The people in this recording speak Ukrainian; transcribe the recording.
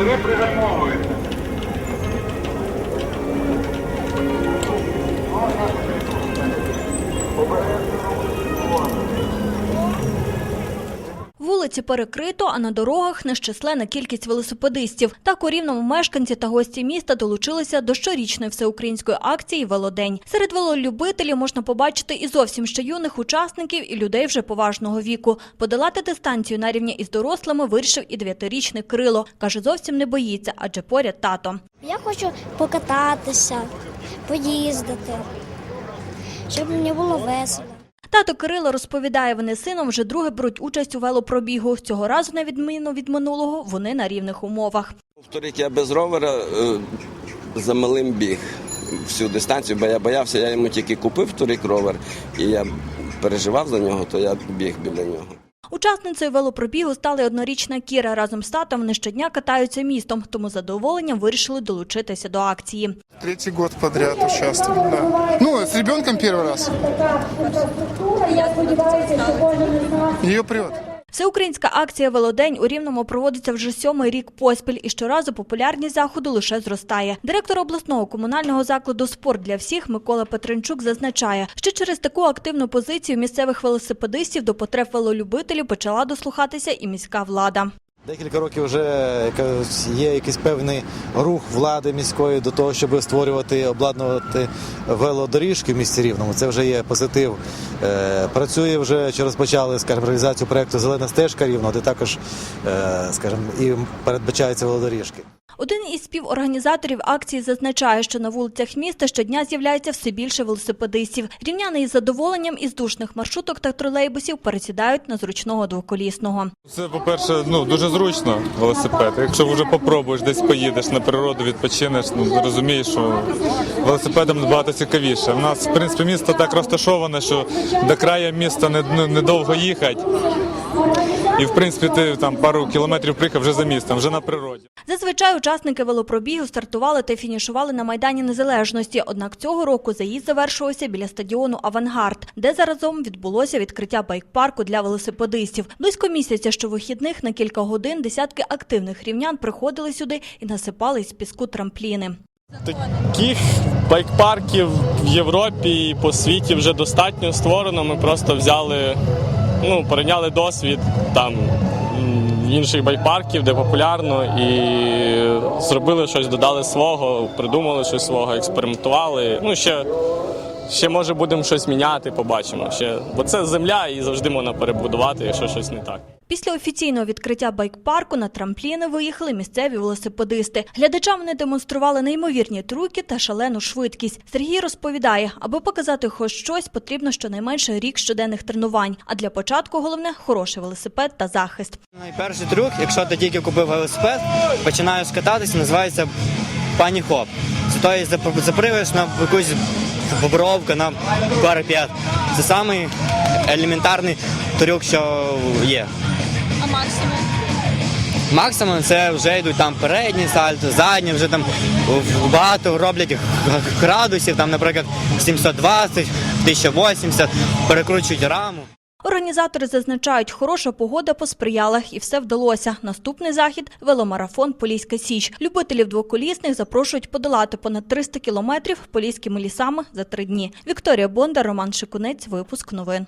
Три пригальмовуються. Вулиці перекрито, а на дорогах нещисленна кількість велосипедистів. Так у рівному мешканці та гості міста долучилися до щорічної всеукраїнської акції Велодень. Серед велолюбителів можна побачити і зовсім ще юних учасників, і людей вже поважного віку. Подолати дистанцію на рівні із дорослими вирішив і дев'ятирічний Крило. Каже, зовсім не боїться, адже поряд тато. Я хочу покататися, поїздити, щоб мені було весело. Тато Кирило розповідає, вони сином вже друге беруть участь у велопробігу. Цього разу, на відміну від минулого, вони на рівних умовах. Вторик я без ровера е, за малим біг всю дистанцію, бо я боявся, я йому тільки купив торік ровер, і я переживав за нього, то я біг біля нього. Учасницею велопробігу стала однорічна Кіра. Разом з татом вони щодня катаються містом, тому задоволенням вирішили долучитися до акції. Третій год подряд участвую. Да. Ну, з ребенком перший раз. Її прет. Всеукраїнська акція Велодень у Рівному проводиться вже сьомий рік поспіль, і щоразу популярність заходу лише зростає. Директор обласного комунального закладу Спорт для всіх Микола Петренчук зазначає, що через таку активну позицію місцевих велосипедистів до потреб велолюбителів почала дослухатися і міська влада. Декілька років вже є якийсь певний рух влади міської до того, щоб створювати, обладнувати велодоріжки в місті Рівному. Це вже є позитив. Е, Працює вже чи розпочали скажімо, реалізацію проекту Зелена стежка рівно, де також, е, скажімо, і передбачаються велодоріжки. Один із співорганізаторів акції зазначає, що на вулицях міста щодня з'являється все більше велосипедистів. Рівняни із задоволенням із душних маршруток та тролейбусів пересідають на зручного двоколісного. Це, по-перше, ну дуже зручно велосипед. Якщо вже попробуєш, десь поїдеш на природу, відпочинеш, ну розумієш, що велосипедом набагато цікавіше. У нас, в принципі, місто так розташоване, що до краю міста не, ну, недовго їхати. І в принципі ти там пару кілометрів приїхав вже за містом, вже на природі. Зазвичай учасники велопробігу стартували та фінішували на Майдані Незалежності. Однак цього року заїзд завершувався біля стадіону Авангард, де заразом відбулося відкриття байк-парку для велосипедистів. Близько місяця щовихідних на кілька годин десятки активних рівнян приходили сюди і насипали з піску трампліни. Таких байк-парків в Європі і по світі вже достатньо створено. Ми просто взяли, ну, перейняли досвід там інших байк-парків, де популярно, і зробили щось, додали свого, придумали щось свого, експериментували. Ну, ще, ще може будемо щось міняти, побачимо. Ще, бо це земля і завжди можна перебудувати, якщо щось не так. Після офіційного відкриття байк-парку на трампліни виїхали місцеві велосипедисти. Глядачам вони демонстрували неймовірні трюки та шалену швидкість. Сергій розповідає, аби показати хоч щось, потрібно щонайменше рік щоденних тренувань. А для початку головне хороший велосипед та захист. Найперший трюк, якщо ти тільки купив велосипед, починаєш кататися, називається пані хоп. Це то є заприваєш на якусь бобровку, на парапет. Це самий елементарний трюк, що є. Максимум? Максимум це вже йдуть там передні сальто, задні, вже там багато роблять градусів, там, наприклад, 720, 1080, перекручують раму. Організатори зазначають, хороша погода посприяла і все вдалося. Наступний захід – веломарафон Поліська Січ. Любителів двоколісних запрошують подолати понад 300 кілометрів поліськими лісами за три дні. Вікторія Бондар, Роман Шикунець, випуск новин.